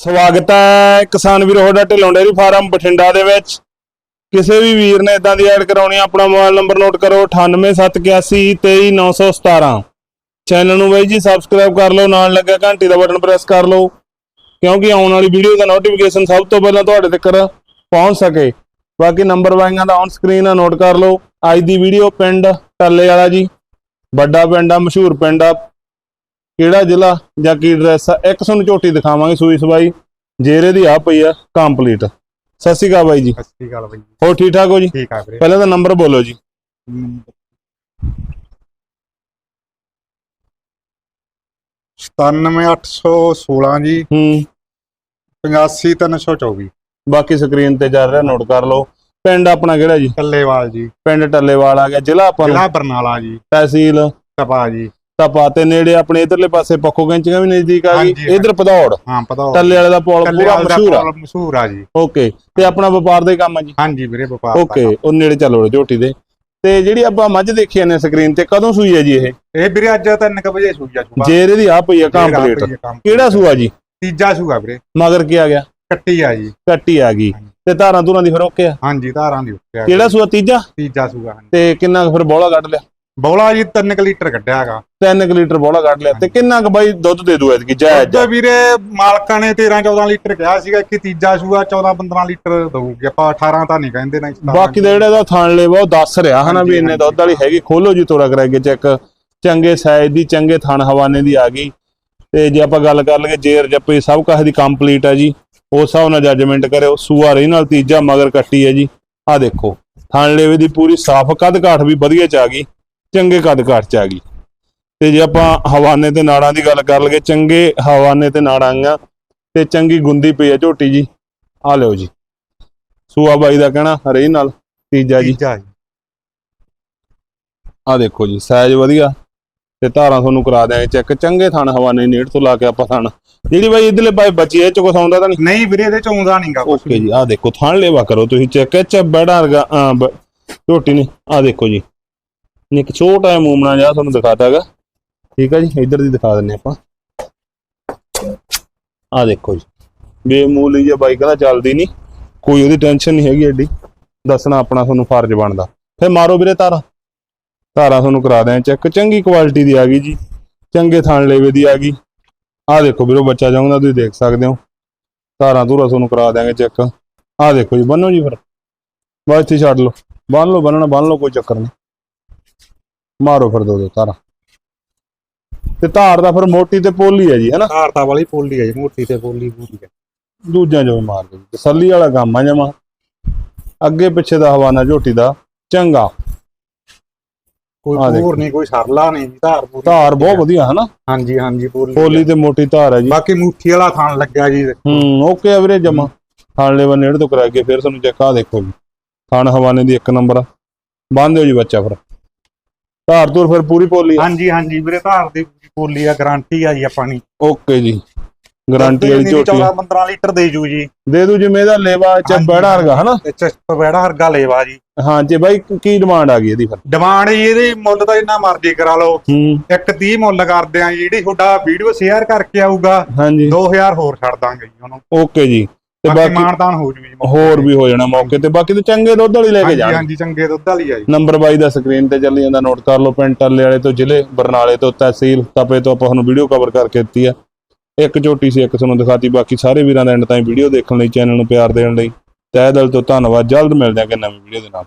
ਸਵਾਗਤ ਹੈ ਕਿਸਾਨ ਵੀਰ ਤੁਹਾਡਾ ਢਿੱਲੋਂ ਡੇਅਰੀ ਫਾਰਮ ਬਠਿੰਡਾ ਦੇ ਵਿੱਚ। ਕਿਸੇ ਵੀ ਵੀਰ ਨੇ ਇਦਾਂ ਦੀ ਐਡ ਕਰਾਉਣੀ ਆਪਣਾ ਮੋਬਾਈਲ ਨੰਬਰ ਨੋਟ ਕਰੋ 9871823917 ਚੈਨਲ ਨੂੰ ਬਾਈ ਜੀ ਸਬਸਕ੍ਰਾਈਬ ਕਰ ਲਓ, ਨਾਲ ਲੱਗਿਆ ਘੰਟੀ ਦਾ ਬਟਨ ਪ੍ਰੈਸ ਕਰ ਲਓ, ਕਿਉਂਕਿ ਆਉਣ ਵਾਲੀ ਵੀਡੀਓ ਦਾ ਨੋਟੀਫਿਕੇਸ਼ਨ ਸਭ ਤੋਂ ਪਹਿਲਾਂ ਤੁਹਾਡੇ ਤੱਕ ਪਹੁੰਚ ਸਕੇ। ਬਾਕੀ ਨੰਬਰ ਵਾਈਆਂ ਦਾ ਔਨ ਸਕਰੀਨ ਆ ਨੋਟ ਕਰ ਲਓ। ਅੱਜ ਦੀ ਵੀਡੀਓ ਪਿੰਡ ਟੱਲੇ ਵਾਲਾ ਜੀ, ਵੱਡਾ ਪਿੰਡ ਆ, ਮਸ਼ਹੂਰ ਪਿੰਡ ਆ। ਕਿਹੜਾ ਜ਼ਿਲ੍ਹਾ ਜਾਂ ਕੀ ਐਡਰੈਸ ਆ ਇੱਕ ਤੁਹਾਨੂੰ ਝੋਟੀ ਦਿਖਾਵਾਂਗੇ ਸੂਈ ਸਵਾਈ। ਜੇਰੇ ਦੀ ਆ ਪਈ ਆ ਕੰਪਲੀਟ ਸਤਿ ਸ਼੍ਰੀ ਅਕਾਲ ਬਾਈ ਜੀ। ਸਤਿ ਸ਼੍ਰੀ ਅਕਾਲ ਬਾਈ ਹੋਰ ਠੀਕ ਠਾਕ ਹੋ ਜੀ? ਠੀਕ ਆ ਵੀਰੇ। ਪਹਿਲਾਂ ਤਾਂ ਨੰਬਰ ਬੋਲੋ ਜੀ। ਜੀ। ਹੂੰ। 85 ਤਿੰਨ ਸੌ ਚੌਵੀ। ਬਾਕੀ ਸਕਰੀਨ ਤੇ ਚੱਲ ਰਿਹਾ ਨੋਟ ਕਰ ਲਓ। ਪਿੰਡ ਆਪਣਾ ਕਿਹੜਾ ਜੀ? ਕੱਲੇਵਾਲ ਜੀ। ਪਿੰਡ ਟੱਲੇਵਾਲ ਆ ਗਿਆ ਜ਼ਿਲ੍ਹਾ ਆਪਾਂ ਨੂੰ? ਜ਼ਿਲ੍ਹਾ ਬਰਨਾਲਾ ਜੀ। ਤਹਿਸੀਲ? ਤਪਾ ਜੀ। ਤੇ ਨੇੜੇ ਆਪਣੇ ਇਧਰਲੇ ਪਾਸੇ ਪੱਖੋ ਕੈਂਚੀਆਂ ਵੀ ਨਜ਼ਦੀਕ ਆ ਗਈ। ਹਾਂਜੀ, ਇਧਰ ਪਧੌੜ ਹਾਂ ਪਤਾ। ਟੱਲੇ ਵਾਲੇ ਦਾ ਪੁਲ ਪੂਰਾ ਮਸ਼ਹੂਰ ਆ। ਮਸ਼ਹੂਰ ਆ ਜੀ। ਓਕੇ ਤੇ ਆਪਣਾ ਵਪਾਰ ਦਾ ਹੀ ਕੰਮ ਆ ਜੀ? ਹਾਂਜੀ ਵੀਰੇ ਵਪਾਰ ਦਾ ਓਕੇ। ਉਹ ਨੇੜੇ ਚੱਲੋ ਝੋਟੀ ਦੇ। ਤੇ ਜਿਹੜੀ ਆਪਾਂ ਮੱਝ ਦੇਖੀ ਨੇ ਸਕਰੀਨ ਤੇ ਕਦੋਂ ਸੂਈ ਹੈ ਜੀ ਇਹ? ਇਹ ਵੀਰੇ ਅੱਜ 3 ਵਜੇ ਸੂਈ ਆ ਸੂਆ ਜੇਰੇ ਦੀ ਆ ਪਈ ਆ ਕੰਪਲੀਟ ਕਿਹੜਾ ਸੂਆ ਜੀ? ਤੀਜਾ ਸੂਆ ਵੀਰੇ। ਮਗਰ ਕੀ ਆ ਗਿਆ? ਕੱਟੀ ਆ ਜੀ। ਕੱਟੀ ਆ ਗਈ। ਤੇ ਧਾਰਾਂ ਧੂਰਾਂ ਦੀ ਫਿਰ ਓਕੇ ਆ? ਹਾਂਜੀ ਧਾਰਾਂ ਦੀ ਉੱਤੇ ਆ। ਕਿਹੜਾ ਸੂਆ? ਤੀਜਾ? ਤੀਜਾ ਸੂਆ ਹਾਂਜੀ। ਤੇ ਕਿੰਨਾ ਕੁ ਫਿਰ ਬੋਲਾ ਕੱਢ ਲਿਆ? ਬੌਲਾ ਜੀ 3 ਲੀਟਰ ਕੱਢਿਆ ਹੈਗਾ। 3 ਲੀਟਰ ਬੋਲਾ ਕੱਢ ਲਿਆ ਤੇ ਕਿੰਨਾ ਕੁ ਬਾਈ ਦੁੱਧ ਦੇ ਦੂ ਐਤਕੀ ਜਾਇਜ਼ ਅੱਜ ਵੀਰੇ ਮਾਲਕਾਂ ਨੇ 13 14 ਲੀਟਰ ਕਿਹਾ ਸੀਗਾ ਕਿ ਤੀਜਾ ਸੂਆ 14 15 ਲੀਟਰ ਦਊਗੀ ਆਪਾਂ 18 ਤਾਂ ਨਹੀਂ ਕਹਿੰਦੇ ਨਾ ਬਾਕੀ ਦਾ ਜਿਹੜਾ ਇਹਦਾ ਥਣ ਲੇਵਾ ਉਹ ਦੱਸ ਰਿਹਾ ਹਨਾ ਵੀ ਇੰਨੇ। ਦੁੱਧ ਵਾਲੀ ਹੈਗੀ ਖੋਲੋ ਜੀ ਤੋਰਾ ਕਰਾਈਏ ਚੈੱਕ। ਚੰਗੇ ਸਾਈਜ਼ ਦੀ ਚੰਗੇ ਥਣ ਹਵਾਨੇ ਦੀ ਆ ਗਈ। ਤੇ ਜੇ ਆਪਾਂ ਗੱਲ ਕਰ ਲਈਏ ਜੇਰ ਜੱਪੀ ਸਭ ਕਾਹ ਦੀ ਕੰਪਲੀਟ ਹੈ ਜੀ। ਉਸ ਹਿਸਾਬ ਨਾਲ ਜੱਜਮੈਂਟ ਕਰਿਓ ਸੂਆ ਰਹੀ ਨਾਲ ਤੀਜਾ ਮਗਰ ਕੱਟੀ ਹੈ ਜੀ। ਆ ਦੇਖੋ ਥਣ ਲੇਵੇ ਦੀ ਪੂਰੀ ਸਾਫ਼ ਕੱਦ ਕਾਠ ਵੀ ਵਧੀਆ ਚ ਆ ਗਈ। ਚੰਗੇ ਕੱਦ ਕਾਠ ਚ ਆ ਗਈ। ਤੇ ਜੇ ਆਪਾਂ ਹਵਾਨੇ ਤੇ ਨਾੜਾਂ ਦੀ ਗੱਲ ਕਰ ਲਈਏ ਚੰਗੇ ਹਵਾਨੇ ਤੇ ਨਾੜਾਂ ਆਈਆਂ ਤੇ ਚੰਗੀ ਗੁੰਦੀ ਪਈ ਹੈ ਝੋਟੀ ਜੀ। ਆ ਲਿਓ ਜੀ। ਸੂਆ ਬਾਈ ਦਾ ਕਹਿਣਾ ਰਹੀ ਨਾਲ ਤੀਜਾ ਜੀ। ਆ ਦੇਖੋ ਜੀ ਸਾਈਜ਼ ਵਧੀਆ। ਤੇ ਧਾਰਾਂ ਤੁਹਾਨੂੰ ਕਰਾ ਦਿਆਂਗੇ ਚੈੱਕ। ਚੰਗੇ ਥਣ ਹਵਾਨੇ ਨੇੜ ਤੋਂ ਲਾ ਕੇ ਆਪਾਂ ਥਣ। ਜਿਹੜੀ ਬਾਈ ਇਧਰਲੇ ਬਾਈ ਬੱਚੀ ਇਹ ਚ ਕੁਛ ਆਉਂਦਾ ਤਾਂ ਨਹੀਂ? ਨਹੀਂ ਵੀਰੇ ਇਹਦੇ ਚ ਆਉਂਦਾ ਨਹੀਂਗਾ ਓਕੇ ਜੀ ਆ ਦੇਖੋ ਥਣ ਲੇਵਾ ਕਰੋ ਤੁਸੀਂ ਚੈੱਕ। ਚ ਬੜਾ ਵਰਗਾ ਆ ਬ- ਝੋਟੀ ਨੇ। ਆ ਦੇਖੋ ਜੀ। ਇੱਕ ਛੋਟਾ ਜਿਹਾ ਮੂਮਣਾ ਜਿਹਾ ਤੁਹਾਨੂੰ ਦਿਖਾਤਾਗਾ ਠੀਕ ਆ ਜੀ, ਇੱਧਰ ਦੀ ਦਿਖਾ ਦਿੰਨੇ ਆਪਾਂ। ਆ ਦੇਖੋ ਜੀ। ਬੇਮੂਲੀ ਜੇ ਬਾਈਕ ਕਹਿੰਦਾ ਚੱਲਦੀ ਨਹੀਂ। ਕੋਈ ਉਹਦੀ ਟੈਨਸ਼ਨ ਨਹੀਂ ਹੈਗੀ ਐਡੀ। ਦੱਸਣਾ ਆਪਣਾ ਤੁਹਾਨੂੰ ਫਰਜ਼ ਬਣਦਾ। ਫੇ ਮਾਰੋ ਵੀਰੇ ਤਾਰਾ। ਤਾਰਾ ਤੁਹਾਨੂੰ ਕਰਾ ਦਿਆਂ ਚੈੱਕ ਚੰਗੀ ਕੁਆਲਿਟੀ ਦੀ ਆ ਗਈ ਜੀ। ਚੰਗੇ ਥਾਣ ਲੇਵੇ ਦੀ ਆ ਗਈ। ਆ ਦੇਖੋ ਵੀਰੋ, ਬੱਚਾ ਜਾਉਂਦਾ ਤੁਸੀਂ ਦੇਖ ਸਕਦੇ ਹੋ। ਧਾਰਾਂ ਧੂਰਾ ਤੁਹਾਨੂੰ ਕਰਾ ਦਿਆਂਗੇ ਚੈੱਕ ਆਹ ਦੇਖੋ ਜੀ, ਬੰਨੋ ਜੀ ਫਿਰ। ਬਸ ਇੱਥੇ ਛੱਡ ਲਓ। ਬੰਨ ਲਓ, ਬੰਨਣਾ, ਬੰਨ ਲਓ, ਕੋਈ ਚੱਕਰ ਨਹੀਂ। ਮਾਰੋ ਫਿਰ ਦੋ ਦੋ ਧਾਰਾਂ ਤੇ ਧਾਰ ਦਾ ਫਿਰ ਮੋਟੀ ਤੇ ਪੋਲੀ ਹੈ ਜੀ ਹੈਨਾ ਧਾਰਤਾ ਵਾਲੀ ਪੋਲੀ ਹੈ ਜੀ ਮੋਟੀ ਤੇ ਪੋਲੀ ਪੂਰੀ ਹੈ। ਦੂਜਿਆਂ ਜੋ ਮਾਰ ਦੇ ਤਸੱਲੀ ਵਾਲਾ ਕੰਮ ਆ ਜਮਾ। ਅੱਗੇ ਪਿੱਛੇ ਦਾ ਹਵਾਨਾ ਝੋਟੀ ਦਾ ਚੰਗਾ। ਕੋਈ ਦੇਖੋ। ਹੋਰ ਨਹੀਂ ਕੋਈ ਸਰਲਾ ਨਹੀਂ ਜੀ ਧਾਰ ਪੂਰੀ ਧਾਰ ਬਹੁਤ ਵਧੀਆ। ਹਨਾ ਹਾਂਜੀ ਹਾਂਜੀ ਪੋਲੀ ਪੋਲੀ ਤੇ ਮੋਟੀ ਧਾਰ ਹੈ ਜੀ। ਬਾਕੀ ਮੁੱਠੀ ਵਾਲਾ ਥਾਣ ਲੱਗਿਆ ਜੀ ਹੂੰ ਓਕੇ ਆ ਵੀਰੇ ਜਮਾ। ਥਾਣ ਲੈਵਾ ਨੇੜ ਤੋਂ ਕਰਾ ਕੇ ਫਿਰ ਤੁਹਾਨੂੰ ਚੈੱਕ ਆ ਦੇਖੋ ਜੀ। ਥਾਣ ਹਵਾਨੇ ਦੀ ਇੱਕ ਨੰਬਰ ਬੰਨ ਦਿਓ ਜੀ ਬੱਚਾ ਫਿਰ। ਧਾਰ ਧੂਰ ਫਿਰ ਪੂਰੀ ਪੋਲੀ ਆ? ਹਾਂਜੀ ਹਾਂਜੀ ਵੀਰੇ ਧਾਰ ਦੀ ਪੂਰੀ ਪੋਲੀ ਆ ਗਾਰੰਟੀ ਆ ਜੀ ਆਪਾਂ ਨੂੰ ਓਕੇ ਜੀ। ਗਾਰੰਟੀ ਵਾਲੀ ਝੋਟੀ। 14 15 ਲੀਟਰ ਦੇ ਜੂ ਜੀ। ਦੇ ਦੂ ਜਿਵੇਂ ਇਹਦਾ ਲੇਵਾ ਚ ਹਾਂਜੀ। ਬੜਾ ਹਰਗਾ ਹਨਾ? ਤੇ ਚ ਬੈੜਾ ਹਰਗਾ ਲੇਵਾ ਜੀ। ਹਾਂ ਜੀ ਬਾਈ ਕੀ ਡਿਮਾਂਡ ਆ ਗਈ ਇਹਦੀ ਫਿਰ? ਡਿਮਾਂਡ ਜੀ ਇਹਦੀ ਮੁੱਲ ਤਾਂ ਜਿੰਨਾ ਮਰਜ਼ੀ ਕਰਾ ਲਓ। ਹੂੰ। ਇੱਕ 30 ਮੁੱਲ ਕਰਦੇ ਆ ਜਿਹੜੀ ਤੁਹਾਡਾ ਵੀਡੀਓ ਸ਼ੇਅਰ ਕਰਕੇ ਆਊਗਾ ਹਾਂਜੀ। 2000 ਹੋਰ ਛੱਡ ਦਾਂਗੇ ਜੀ ਉਹਨੂੰ। ਓਕੇ ਜੀ। ਤੇ ਬਾਕੀ ਮਾਨਤਾਨ ਹੋ ਜੂ ਜੀ ਹੋਰ ਵੀ ਹੋ ਜਾਣਾ ਮੌਕੇ ਤੇ। ਬਾਕੀ ਤੇ ਚੰਗੇ ਦੁੱਧ ਵਾਲੀ ਲੈ ਕੇ ਹਾਂਜੀ ਜਾਣ ਹਾਂਜੀ ਚੰਗੇ ਦੁੱਧ ਵਾਲੀ ਆ ਜੀ। ਨੰਬਰ 22 ਦਾ ਸਕਰੀਨ ਤੇ ਚੱਲੀ ਜਾਂਦਾ ਨੋਟ ਕਰ ਲਓ ਪਿੰਡ ਟੱਲੇ ਵਾਲੇ ਤੋਂ ਜ਼ਿਲ੍ਹੇ ਬਰਨਾਲੇ ਤੋਂ ਤਹਿਸੀਲ ਤਪੇ ਤੋਂ ਆਪਾਂ ਤੁਹਾਨੂੰ ਵੀਡੀਓ ਕਵਰ ਕਰਕੇ ਦਿੱਤੀ ਆ। ਇੱਕ ਝੋਟੀ ਸੀ ਇੱਕ ਤੁਹਾਨੂੰ ਦਿਖਾਤੀ। ਬਾਕੀ ਸਾਰੇ ਵੀਰਾਂ ਦਾ ਐਂਡ ਤਾਈਂ ਵੀਡੀਓ ਦੇਖਣ ਲਈ ਚੈਨਲ ਨੂੰ ਪਿਆਰ ਦੇਣ ਲਈ। ਤਹਿ ਦਿਲ ਤੋਂ ਧੰਨਵਾਦ। ਜਲਦ ਮਿਲਦੇ ਕਿ ਨਵੀਂ ਵੀਡੀਓ ਦੇ ਨਾਲ।